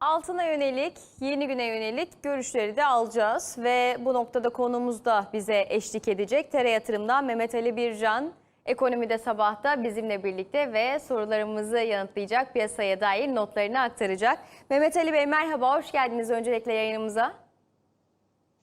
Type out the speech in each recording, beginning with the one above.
Altına yönelik, yeni güne yönelik görüşleri de alacağız ve bu noktada konuğumuz da bize eşlik edecek. Tere Yatırım'dan Mehmet Ali Bircan, Ekonomide Sabah'ta bizimle birlikte ve sorularımızı yanıtlayacak, piyasaya dair notlarını aktaracak. Mehmet Ali Bey merhaba, hoş geldiniz öncelikle yayınımıza.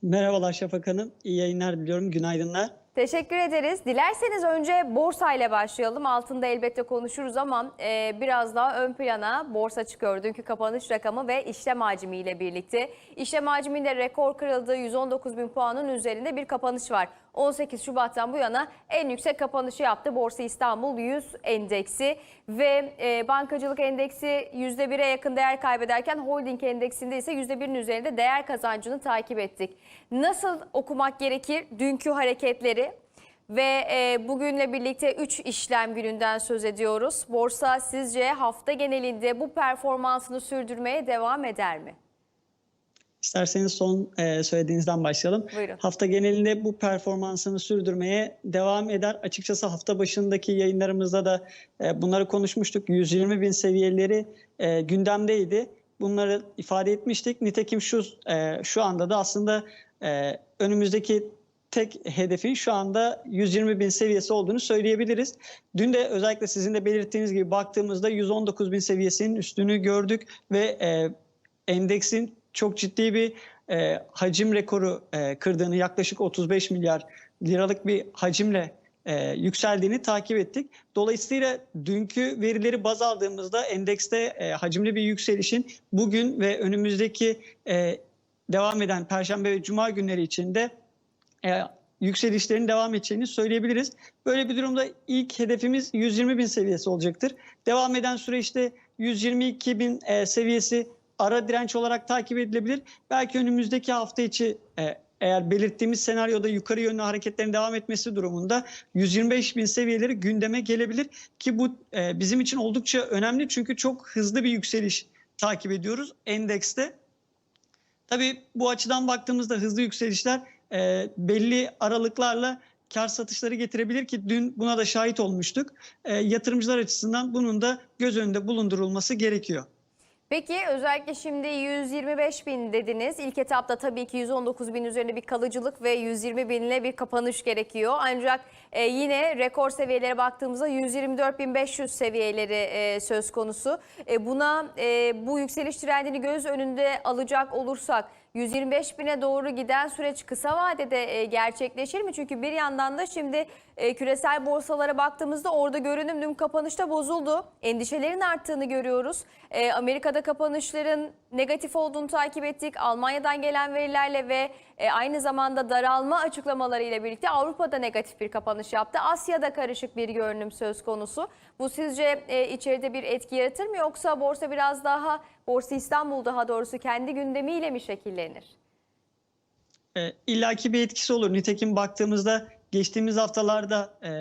Merhabalar Şafak Hanım. İyi yayınlar diliyorum. Günaydınlar. Teşekkür ederiz. Dilerseniz önce borsa ile başlayalım. Altında elbette konuşuruz ama e, biraz daha ön plana borsa çıkıyor. Dünkü kapanış rakamı ve işlem hacmi ile birlikte. İşlem hacminde rekor kırıldığı 119 bin puanın üzerinde bir kapanış var. 18 Şubat'tan bu yana en yüksek kapanışı yaptı Borsa İstanbul 100 endeksi ve e, bankacılık endeksi %1'e yakın değer kaybederken holding endeksinde ise %1'in üzerinde değer kazancını takip ettik. Nasıl okumak gerekir dünkü hareketleri? Ve e, bugünle birlikte 3 işlem gününden söz ediyoruz. Borsa sizce hafta genelinde bu performansını sürdürmeye devam eder mi? İsterseniz son e, söylediğinizden başlayalım. Buyurun. Hafta genelinde bu performansını sürdürmeye devam eder. Açıkçası hafta başındaki yayınlarımızda da e, bunları konuşmuştuk. 120 bin seviyeleri e, gündemdeydi. Bunları ifade etmiştik. Nitekim şu e, şu anda da aslında e, önümüzdeki tek hedefin şu anda 120 bin seviyesi olduğunu söyleyebiliriz. Dün de özellikle sizin de belirttiğiniz gibi baktığımızda 119 bin seviyesinin üstünü gördük ve e, endeksin çok ciddi bir e, hacim rekoru e, kırdığını yaklaşık 35 milyar liralık bir hacimle e, yükseldiğini takip ettik. Dolayısıyla dünkü verileri baz aldığımızda endekste e, hacimli bir yükselişin bugün ve önümüzdeki e, devam eden Perşembe ve Cuma günleri içinde e, yükselişlerin devam edeceğini söyleyebiliriz. Böyle bir durumda ilk hedefimiz 120 bin seviyesi olacaktır. Devam eden süreçte 122 bin e, seviyesi ara direnç olarak takip edilebilir. Belki önümüzdeki hafta içi e, eğer belirttiğimiz senaryoda yukarı yönlü hareketlerin devam etmesi durumunda 125 bin seviyeleri gündeme gelebilir ki bu e, bizim için oldukça önemli çünkü çok hızlı bir yükseliş takip ediyoruz endekste. Tabii bu açıdan baktığımızda hızlı yükselişler e, belli aralıklarla kar satışları getirebilir ki dün buna da şahit olmuştuk. E, yatırımcılar açısından bunun da göz önünde bulundurulması gerekiyor. Peki özellikle şimdi 125 bin dediniz. İlk etapta tabii ki 119 bin üzerinde bir kalıcılık ve 120 binle bir kapanış gerekiyor. Ancak e, yine rekor seviyelere baktığımızda 124 bin 500 seviyeleri e, söz konusu. E, buna e, bu yükseliş trendini göz önünde alacak olursak 125 bine doğru giden süreç kısa vadede e, gerçekleşir mi? Çünkü bir yandan da şimdi e, küresel borsalara baktığımızda orada görünüm dün kapanışta bozuldu. Endişelerin arttığını görüyoruz. E, Amerika'da kapanışların negatif olduğunu takip ettik. Almanya'dan gelen verilerle ve e, aynı zamanda daralma açıklamalarıyla birlikte Avrupa'da negatif bir kapanış yaptı. Asya'da karışık bir görünüm söz konusu. Bu sizce e, içeride bir etki yaratır mı yoksa borsa biraz daha Borsa İstanbul daha doğrusu kendi gündemiyle mi şekillenir? E, illaki bir etkisi olur. Nitekim baktığımızda geçtiğimiz haftalarda e,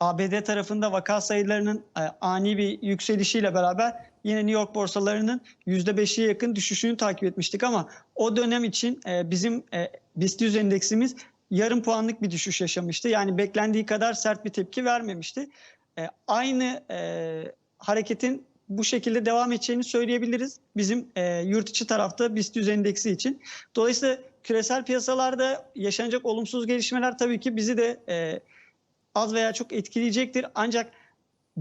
ABD tarafında vaka sayılarının e, ani bir yükselişiyle beraber yine New York borsalarının %5'e yakın düşüşünü takip etmiştik ama o dönem için e, bizim e, BIST 100 endeksimiz yarım puanlık bir düşüş yaşamıştı. Yani beklendiği kadar sert bir tepki vermemişti. E, aynı hareketin bu şekilde devam edeceğini söyleyebiliriz bizim yurt içi tarafta BIST 100 endeksi için. Dolayısıyla küresel piyasalarda yaşanacak olumsuz gelişmeler tabii ki bizi de az veya çok etkileyecektir. Ancak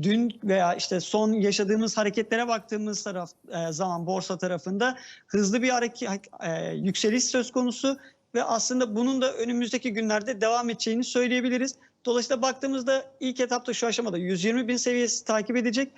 dün veya işte son yaşadığımız hareketlere baktığımız taraf e, zaman borsa tarafında hızlı bir hareket e, yükseliş söz konusu ve aslında bunun da önümüzdeki günlerde devam edeceğini söyleyebiliriz. Dolayısıyla baktığımızda ilk etapta şu aşamada 120 bin seviyesi takip edecek.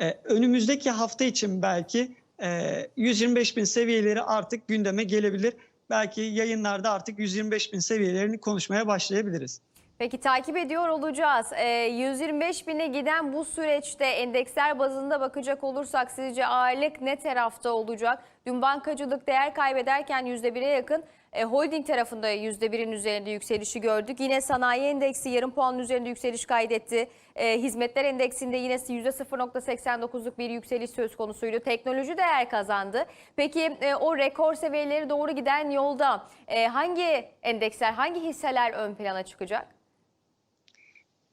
Ee, önümüzdeki hafta için belki e, 125 bin seviyeleri artık gündeme gelebilir. Belki yayınlarda artık 125 bin seviyelerini konuşmaya başlayabiliriz. Peki takip ediyor olacağız. Ee, 125 bine giden bu süreçte endeksler bazında bakacak olursak sizce ağırlık ne tarafta olacak? Dün bankacılık değer kaybederken %1'e yakın e, holding tarafında %1'in üzerinde yükselişi gördük. Yine sanayi endeksi yarım puanın üzerinde yükseliş kaydetti. E, hizmetler endeksinde yine %0.89'luk bir yükseliş söz konusuydu. Teknoloji değer kazandı. Peki e, o rekor seviyeleri doğru giden yolda e, hangi endeksler, hangi hisseler ön plana çıkacak?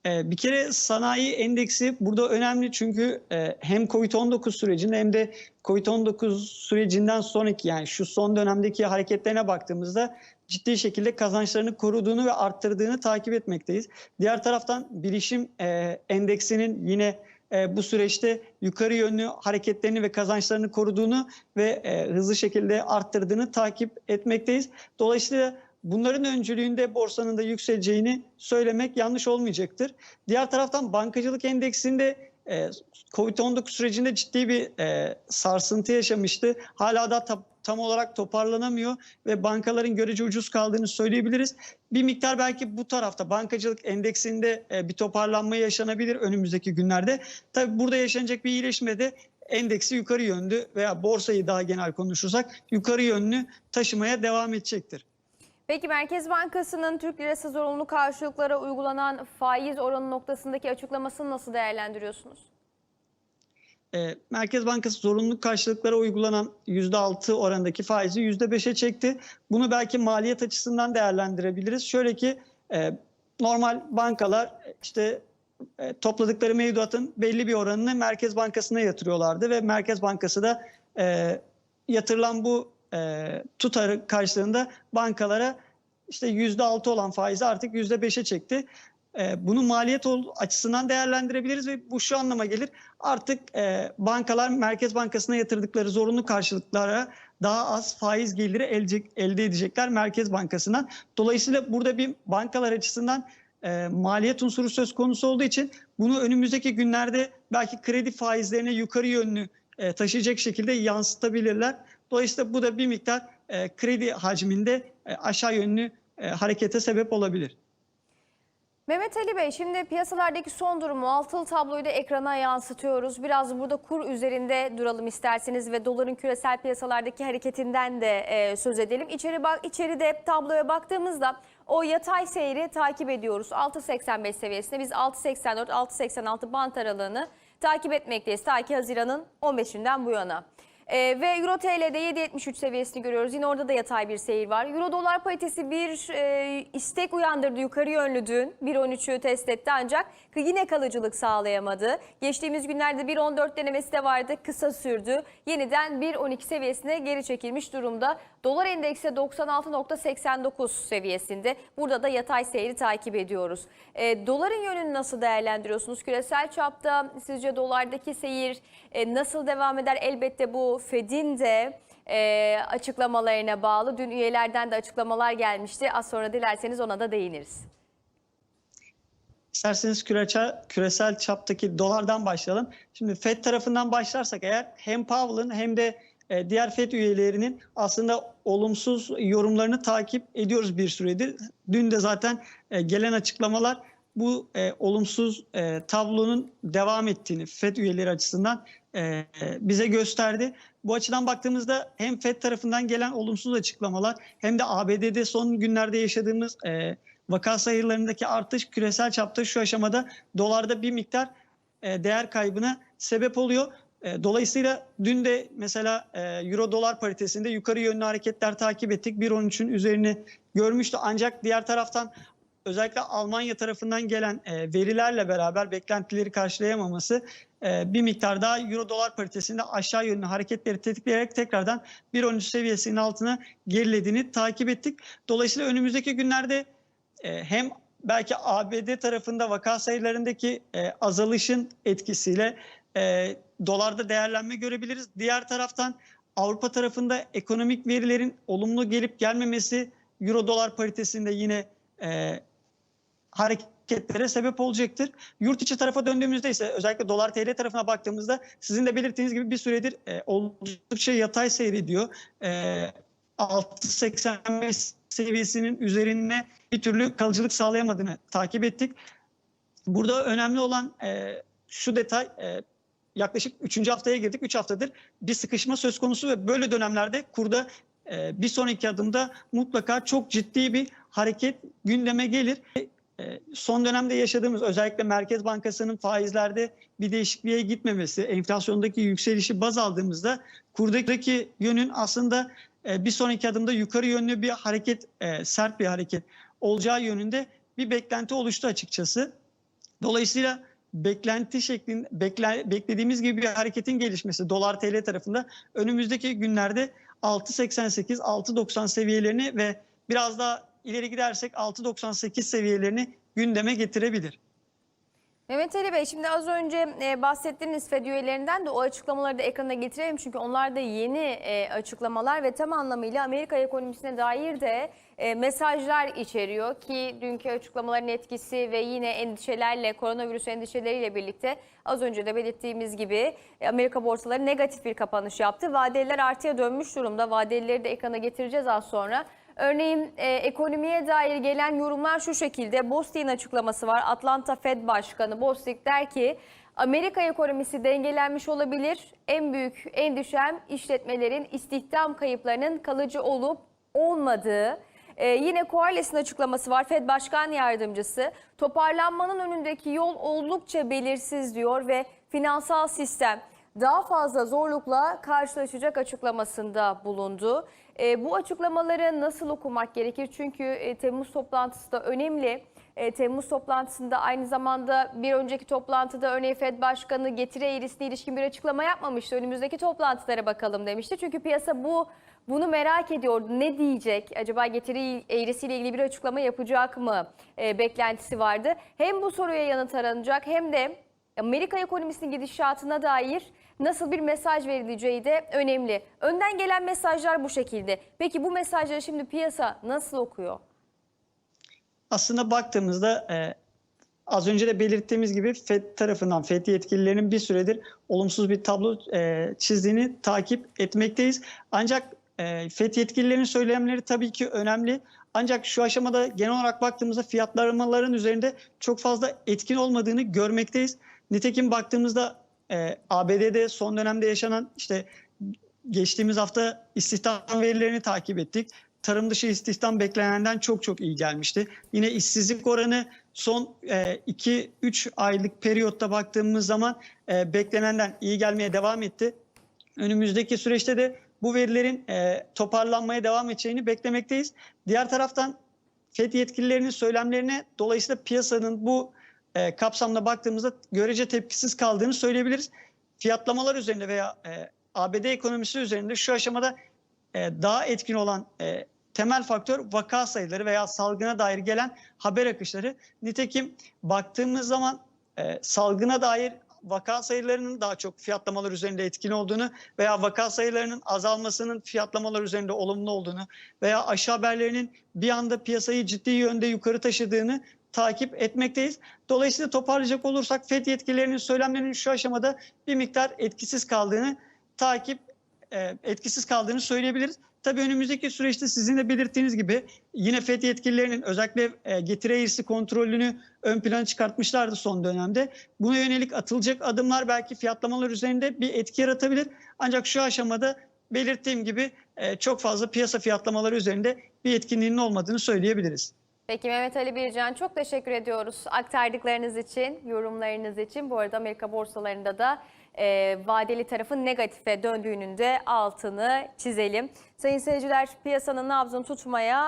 Ee, Bir kere sanayi endeksi burada önemli çünkü e, hem Covid-19 sürecinde hem de Covid-19 sürecinden sonraki yani şu son dönemdeki hareketlerine baktığımızda ciddi şekilde kazançlarını koruduğunu ve arttırdığını takip etmekteyiz. Diğer taraftan bilişim e, endeksinin yine e, bu süreçte yukarı yönlü hareketlerini ve kazançlarını koruduğunu ve hızlı şekilde arttırdığını takip etmekteyiz. Dolayısıyla bunların öncülüğünde borsanın da yükseleceğini söylemek yanlış olmayacaktır. Diğer taraftan bankacılık endeksinde e, Covid-19 sürecinde ciddi bir e, sarsıntı yaşamıştı. Hala da ta- tam olarak toparlanamıyor ve bankaların görece ucuz kaldığını söyleyebiliriz. Bir miktar belki bu tarafta bankacılık endeksinde e, bir toparlanma yaşanabilir önümüzdeki günlerde. Tabii burada yaşanacak bir iyileşme de endeksi yukarı yönlü veya borsayı daha genel konuşursak yukarı yönlü taşımaya devam edecektir. Peki Merkez Bankası'nın Türk Lirası zorunlu karşılıklara uygulanan faiz oranı noktasındaki açıklamasını nasıl değerlendiriyorsunuz? E, Merkez Bankası zorunlu karşılıklara uygulanan %6 oranındaki faizi %5'e çekti. Bunu belki maliyet açısından değerlendirebiliriz. Şöyle ki e, normal bankalar işte e, topladıkları mevduatın belli bir oranını Merkez Bankası'na yatırıyorlardı ve Merkez Bankası da e, yatırılan bu e, tutarı karşılığında bankalara işte %6 olan faizi artık %5'e çekti. E, bunu maliyet açısından değerlendirebiliriz ve bu şu anlama gelir. Artık e, bankalar Merkez Bankası'na yatırdıkları zorunlu karşılıklara daha az faiz geliri elde, elde edecekler Merkez Bankası'ndan. Dolayısıyla burada bir bankalar açısından e, maliyet unsuru söz konusu olduğu için bunu önümüzdeki günlerde belki kredi faizlerine yukarı yönlü e, taşıyacak şekilde yansıtabilirler. Dolayısıyla bu da bir miktar e, kredi hacminde e, aşağı yönlü e, harekete sebep olabilir. Mehmet Ali Bey şimdi piyasalardaki son durumu altılı tabloyu da ekrana yansıtıyoruz. Biraz burada kur üzerinde duralım isterseniz ve doların küresel piyasalardaki hareketinden de e, söz edelim. İçeri bak içeride tabloya baktığımızda o yatay seyri takip ediyoruz. 6.85 seviyesinde biz 6.84 6.86 bant aralığını takip etmekteyiz ta ki Haziran'ın 15'inden bu yana. Ee, ve Euro TL'de 7.73 seviyesini görüyoruz. Yine orada da yatay bir seyir var. Euro dolar paritesi bir e, istek uyandırdı yukarı yönlü dün. 1.13'ü test etti ancak yine kalıcılık sağlayamadı. Geçtiğimiz günlerde 1.14 denemesi de vardı. Kısa sürdü. Yeniden 1.12 seviyesine geri çekilmiş durumda. Dolar endeksi 96.89 seviyesinde. Burada da yatay seyri takip ediyoruz. E, doların yönünü nasıl değerlendiriyorsunuz? Küresel çapta sizce dolardaki seyir e, nasıl devam eder? Elbette bu Fed'in de e, açıklamalarına bağlı. Dün üyelerden de açıklamalar gelmişti. Az sonra dilerseniz ona da değiniriz. İsterseniz küresel, küresel çaptaki dolardan başlayalım. Şimdi FED tarafından başlarsak eğer hem Powell'ın hem de e, diğer FED üyelerinin aslında olumsuz yorumlarını takip ediyoruz bir süredir. Dün de zaten e, gelen açıklamalar bu e, olumsuz tablonun devam ettiğini FED üyeleri açısından e, bize gösterdi. Bu açıdan baktığımızda hem FED tarafından gelen olumsuz açıklamalar hem de ABD'de son günlerde yaşadığımız e, vaka sayılarındaki artış küresel çapta şu aşamada dolarda bir miktar e, değer kaybına sebep oluyor. E, Dolayısıyla dün de mesela euro dolar paritesinde yukarı yönlü hareketler takip ettik. 1.13'ün üzerini görmüştü. Ancak diğer taraftan özellikle Almanya tarafından gelen e, verilerle beraber beklentileri karşılayamaması e, bir miktar daha euro dolar paritesinde aşağı yönlü hareketleri tetikleyerek tekrardan 1.13 seviyesinin altına gerilediğini takip ettik. Dolayısıyla önümüzdeki günlerde e, hem belki ABD tarafında vaka sayılarındaki e, azalışın etkisiyle e, dolarda değerlenme görebiliriz. Diğer taraftan Avrupa tarafında ekonomik verilerin olumlu gelip gelmemesi euro dolar paritesinde yine e, hareketlere sebep olacaktır. Yurt içi tarafa döndüğümüzde ise özellikle dolar TL tarafına baktığımızda sizin de belirttiğiniz gibi bir süredir e, oldukça yatay seyrediyor. E, 6.85 seviyesinin üzerine bir türlü kalıcılık sağlayamadığını takip ettik. Burada önemli olan e, şu detay e, yaklaşık 3. haftaya girdik. 3 haftadır bir sıkışma söz konusu ve böyle dönemlerde kurda e, bir sonraki adımda mutlaka çok ciddi bir hareket gündeme gelir. E, son dönemde yaşadığımız özellikle Merkez Bankası'nın faizlerde bir değişikliğe gitmemesi, enflasyondaki yükselişi baz aldığımızda kurdaki yönün aslında e, bir sonraki adımda yukarı yönlü bir hareket, e, sert bir hareket olacağı yönünde bir beklenti oluştu açıkçası. Dolayısıyla beklenti şeklinde bekle, beklediğimiz gibi bir hareketin gelişmesi dolar TL tarafında önümüzdeki günlerde 6.88 6.90 seviyelerini ve biraz daha ileri gidersek 6.98 seviyelerini gündeme getirebilir. Mehmet Ali Bey şimdi az önce e, bahsettiğiniz FED üyelerinden de o açıklamaları da ekrana getirelim. Çünkü onlar da yeni e, açıklamalar ve tam anlamıyla Amerika ekonomisine dair de e, mesajlar içeriyor. Ki dünkü açıklamaların etkisi ve yine endişelerle, koronavirüs endişeleriyle birlikte az önce de belirttiğimiz gibi Amerika borsaları negatif bir kapanış yaptı. Vadeliler artıya dönmüş durumda. Vadelileri de ekrana getireceğiz az sonra. Örneğin e, ekonomiye dair gelen yorumlar şu şekilde. Bostik'in açıklaması var. Atlanta Fed Başkanı Bostik der ki Amerika ekonomisi dengelenmiş olabilir. En büyük endişem işletmelerin istihdam kayıplarının kalıcı olup olmadığı. Ee, yine Koales'in açıklaması var. Fed Başkan Yardımcısı toparlanmanın önündeki yol oldukça belirsiz diyor ve finansal sistem daha fazla zorlukla karşılaşacak açıklamasında bulundu. Ee, bu açıklamaları nasıl okumak gerekir? Çünkü e, Temmuz toplantısı da önemli. E, Temmuz toplantısında aynı zamanda bir önceki toplantıda örneğin Fed Başkanı getiri eğrisine ilişkin bir açıklama yapmamıştı. Önümüzdeki toplantılara bakalım demişti. Çünkü piyasa bu bunu merak ediyordu. Ne diyecek? Acaba getiri eğrisiyle ilgili bir açıklama yapacak mı? E, beklentisi vardı. Hem bu soruya yanıt aranacak hem de Amerika ekonomisinin gidişatına dair nasıl bir mesaj verileceği de önemli. Önden gelen mesajlar bu şekilde. Peki bu mesajları şimdi piyasa nasıl okuyor? Aslında baktığımızda e, az önce de belirttiğimiz gibi FED tarafından FED yetkililerinin bir süredir olumsuz bir tablo e, çizdiğini takip etmekteyiz. Ancak e, FED yetkililerinin söylemleri tabii ki önemli. Ancak şu aşamada genel olarak baktığımızda fiyatlanmaların üzerinde çok fazla etkin olmadığını görmekteyiz. Nitekim baktığımızda e, ABD'de son dönemde yaşanan işte geçtiğimiz hafta istihdam verilerini takip ettik. Tarım dışı istihdam beklenenden çok çok iyi gelmişti. Yine işsizlik oranı son 2-3 aylık periyotta baktığımız zaman e, beklenenden iyi gelmeye devam etti. Önümüzdeki süreçte de bu verilerin e, toparlanmaya devam edeceğini beklemekteyiz. Diğer taraftan FED yetkililerinin söylemlerine dolayısıyla piyasanın bu e, kapsamda baktığımızda görece tepkisiz kaldığını söyleyebiliriz. Fiyatlamalar üzerinde veya e, ABD ekonomisi üzerinde şu aşamada e, daha etkin olan e, temel faktör vaka sayıları veya salgına dair gelen haber akışları. Nitekim baktığımız zaman e, salgına dair vaka sayılarının daha çok fiyatlamalar üzerinde etkin olduğunu veya vaka sayılarının azalmasının fiyatlamalar üzerinde olumlu olduğunu veya aşı haberlerinin bir anda piyasayı ciddi yönde yukarı taşıdığını takip etmekteyiz. Dolayısıyla toparlayacak olursak FED yetkililerinin söylemlerinin şu aşamada bir miktar etkisiz kaldığını takip e, etkisiz kaldığını söyleyebiliriz. Tabii önümüzdeki süreçte sizin de belirttiğiniz gibi yine FED yetkililerinin özellikle e, getiri eğrisi kontrolünü ön plana çıkartmışlardı son dönemde. Buna yönelik atılacak adımlar belki fiyatlamalar üzerinde bir etki yaratabilir. Ancak şu aşamada belirttiğim gibi e, çok fazla piyasa fiyatlamaları üzerinde bir etkinliğinin olmadığını söyleyebiliriz. Peki Mehmet Ali Bircan çok teşekkür ediyoruz aktardıklarınız için, yorumlarınız için. Bu arada Amerika borsalarında da e, vadeli tarafın negatife döndüğünün de altını çizelim. Sayın seyirciler piyasanın nabzını tutmaya